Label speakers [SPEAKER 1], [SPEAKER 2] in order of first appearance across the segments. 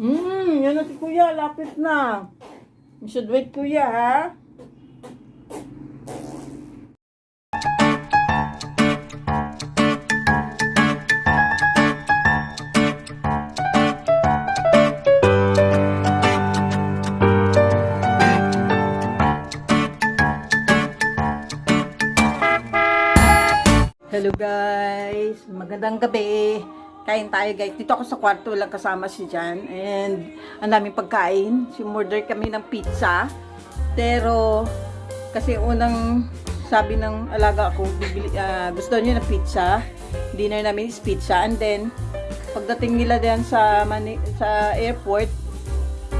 [SPEAKER 1] Hmm, yan na si kuya. Lapit na. You should wait kuya ha. Hello guys, magandang gabi. Kain tayo guys. Dito ako sa kwarto lang kasama si Jan and ang daming pagkain. Sumorder kami ng pizza. Pero kasi unang sabi ng alaga ko, bibili, ah, gusto niya ng pizza. Dinner namin is pizza and then pagdating nila diyan sa Mani- sa airport,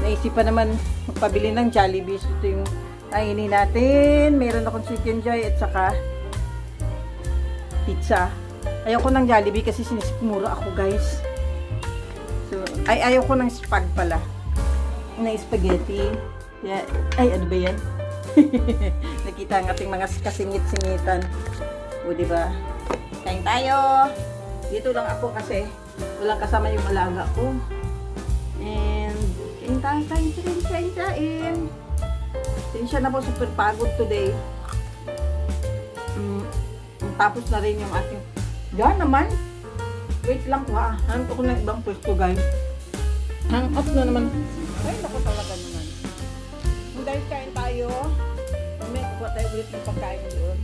[SPEAKER 1] naisipan naman magpabili ng Jollibee. So, ito yung kainin natin. Meron akong chicken joy at saka pizza. Ayoko ng Jollibee kasi sinisikmuro ako, guys. So, ay ayoko ng spag pala. Na spaghetti. Yeah. Ay, ano ba yan? Nakita ang ating mga kasingit-singitan. O, di ba? Kain tayo. Dito lang ako kasi walang kasama yung alaga ko. And, kain tayo, kain, kain, kain, kain. Sinsya na po, super pagod today. Mm, tapos na rin yung ating... Diyan naman. Wait lang ko ha. Hanap ako ng ibang pwesto guys. Hang up na naman. Ay, naku talaga naman. Kung guys, kain tayo. May kuha tayo ulit ng pagkain doon.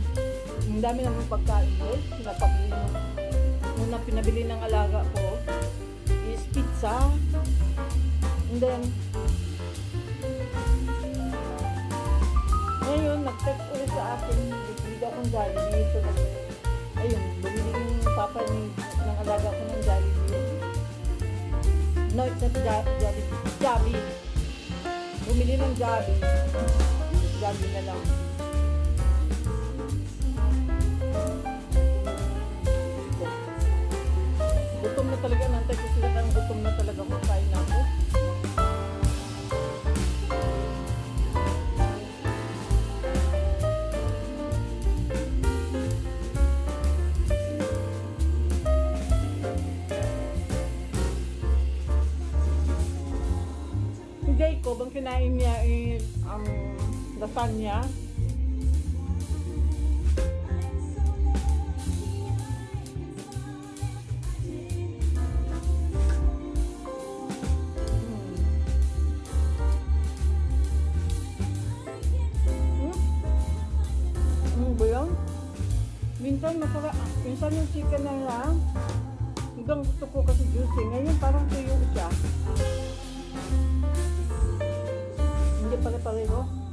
[SPEAKER 1] Ang dami naman pagkain doon. Pinapabili ng... Una pinabili ng alaga ko is pizza. And then, ngayon, nag-text ulit sa akin, bibili akong Jollibee. So, nag ayun, bumili yung papa ni, ng alaga ko ng Jollibee. No, it's not Jo- Jollibee. Jabi. Bumili ng Jabi. Jabi na lang. Jacob, ang kinain niya is ang lasagna. Hmm. Ano ba yan? Minsan masarap. Minsan yung chicken na lang. Hanggang gusto ko kasi juicy. Ngayon parang tuyo siya. Hindi pare-pareho. Hindi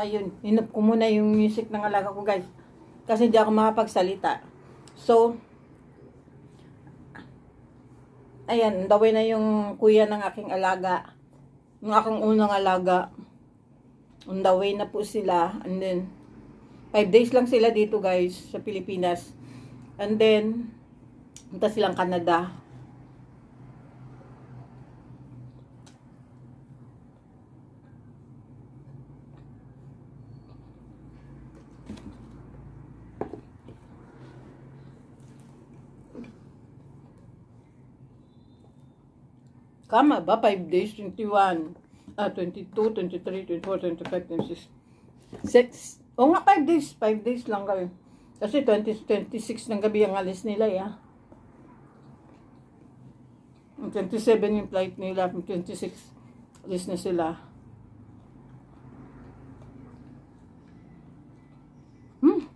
[SPEAKER 1] ayun. Hinap ko muna yung music ng alaga ko, guys. Kasi hindi ako makapagsalita. So, ayan, daway na yung kuya ng aking alaga. Yung aking unang alaga. On the way na po sila. And then, five days lang sila dito, guys, sa Pilipinas. And then, punta silang Canada. Kama ba? 5 days, 21, ah, 22, 23, 24, 25, 26. 6. O nga, 5 days. 5 days lang kami. Kasi 20, 26 ng gabi ang alis nila, ya. 27 yung flight nila. 26, alis na sila. Hmm.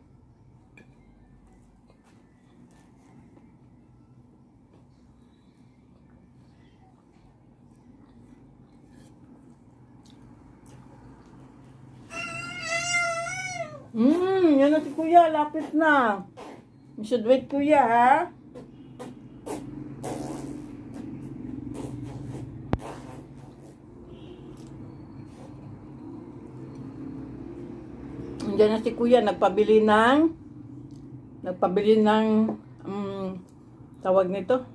[SPEAKER 1] Hmm, yan na si kuya. Lapit na. You should wait, kuya, ha? Andiyan na si kuya. Nagpabili ng nagpabili ng um, tawag nito.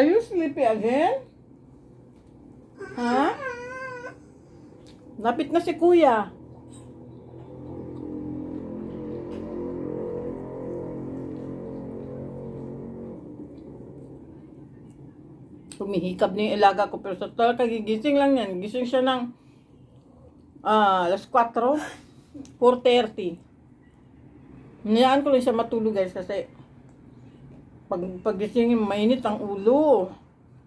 [SPEAKER 1] Are you sleepy again? Ha? Lapit na si kuya. Humihikab na yung ilaga ko pero sa total kagigising lang yan. Gising siya ng ah, alas 4, 4.30. Hinayaan ko lang siya matulog guys kasi pag pagising mainit ang ulo.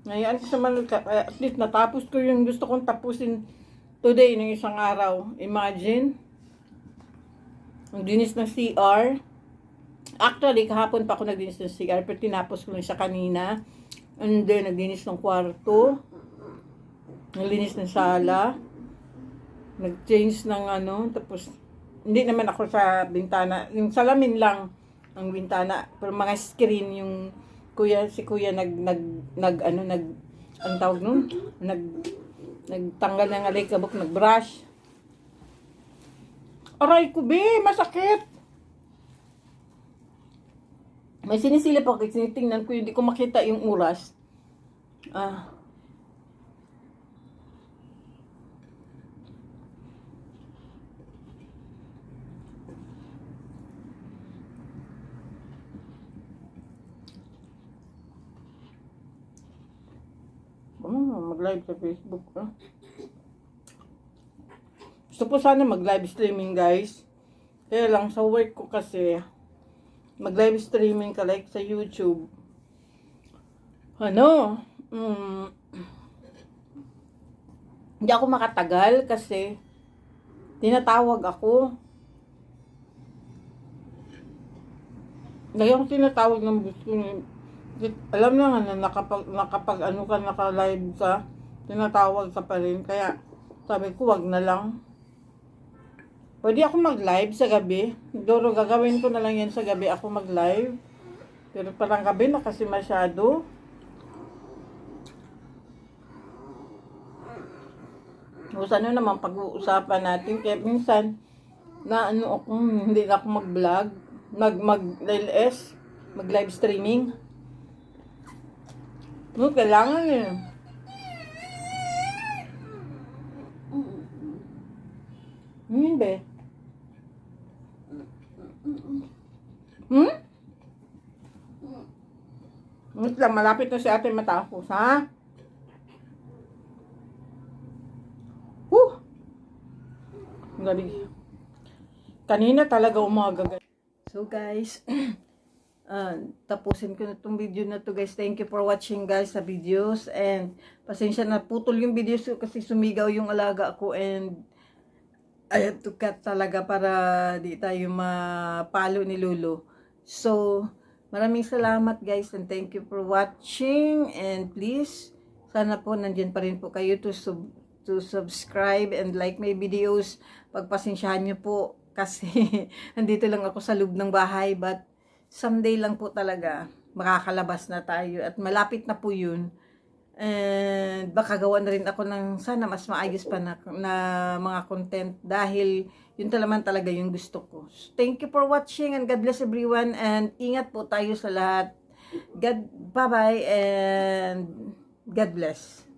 [SPEAKER 1] Ngayon sa malaka, kaya at least natapos ko yung gusto kong tapusin today ng isang araw. Imagine, ang dinis ng CR. Actually, kahapon pa ako nagdinis ng CR, pero tinapos ko lang siya kanina. And then, naglinis ng kwarto. Naglinis ng sala. Nag-change ng ano, tapos, hindi naman ako sa bintana. Yung salamin lang ang bintana. Pero mga screen yung kuya, si kuya nag, nag, nag, ano, nag, ang tawag nun? Nag, nagtanggal ng alikabok, nag-brush. Aray ko, be, masakit. May sinisilip ako, tinitingnan ko, hindi ko makita yung oras. Ah. Oh, mag-live sa Facebook. Ah. Gusto po sana mag-live streaming guys. Kaya lang sa work ko kasi mag-live streaming ka like sa YouTube. Ano? Mm, hindi ako makatagal kasi tinatawag ako. Akong tinatawag ng gusto ni alam na nga na nakapag, nakapag ano ka, naka-live ka, tinatawag ka pa rin. Kaya sabi ko, wag na lang. Pwede ako mag-live sa gabi. Doro, gagawin ko na lang yan sa gabi ako mag-live. Pero parang gabi na kasi masyado. O ano naman pag-uusapan natin. Kaya minsan, na ano ako, hindi na ako mag-vlog. Mag, mag-LS, mag-live streaming. No, kailangan eh. Be. Hmm? Wait lang, malapit na si ate matapos, ha? Ang gabi. Kanina talaga umaga. So guys, ah, tapusin ko na itong video na to guys. Thank you for watching guys sa videos. And pasensya na putol yung videos ko kasi sumigaw yung alaga ko and I have to cut talaga para di tayo mapalo ni Lolo. So, maraming salamat guys and thank you for watching and please, sana po nandyan pa rin po kayo to, sub to subscribe and like my videos. Pagpasensyahan nyo po kasi nandito lang ako sa loob ng bahay but someday lang po talaga makakalabas na tayo at malapit na po yun. And baka gawa na rin ako ng sana mas maayos pa na, na mga content dahil yun talaman talaga yung gusto ko. Thank you for watching and God bless everyone and ingat po tayo sa lahat. God, bye-bye and God bless.